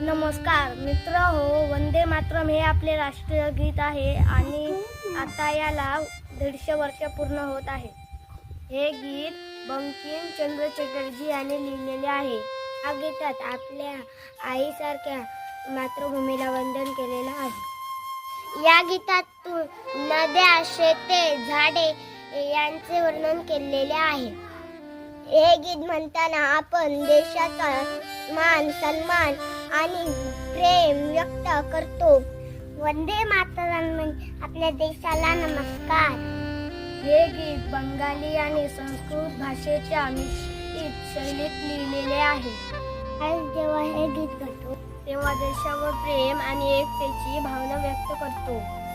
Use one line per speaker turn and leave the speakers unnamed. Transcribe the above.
नमस्कार मित्र हो वंदे मातरम हे आपले राष्ट्रीय गीत आहे आणि आता याला दीडशे वर्ष पूर्ण होत आहे. हे गीत बंकिम चंद्र चटर्जी यांनी लिहिलेले आहे. या गीतात आपल्या आईसारख्या मातृभूमीला वंदन केलेलं आहे. या गीतात नद्या शेते झाडे यांचे वर्णन केलेले आहे. हे गीत म्हणताना आपण देशाचा मान सन्मान आणि प्रेम व्यक्त करतो. वंदे मातरम आपल्या देशाला नमस्कार. हे गीत बंगाली आणि संस्कृत भाषेच्या मिश्रित शैलीत लिहिलेले आहे. आज जेव्हा हे गीत गातो तेव्हा देशावर प्रेम आणि एकतेची भावना व्यक्त करतो.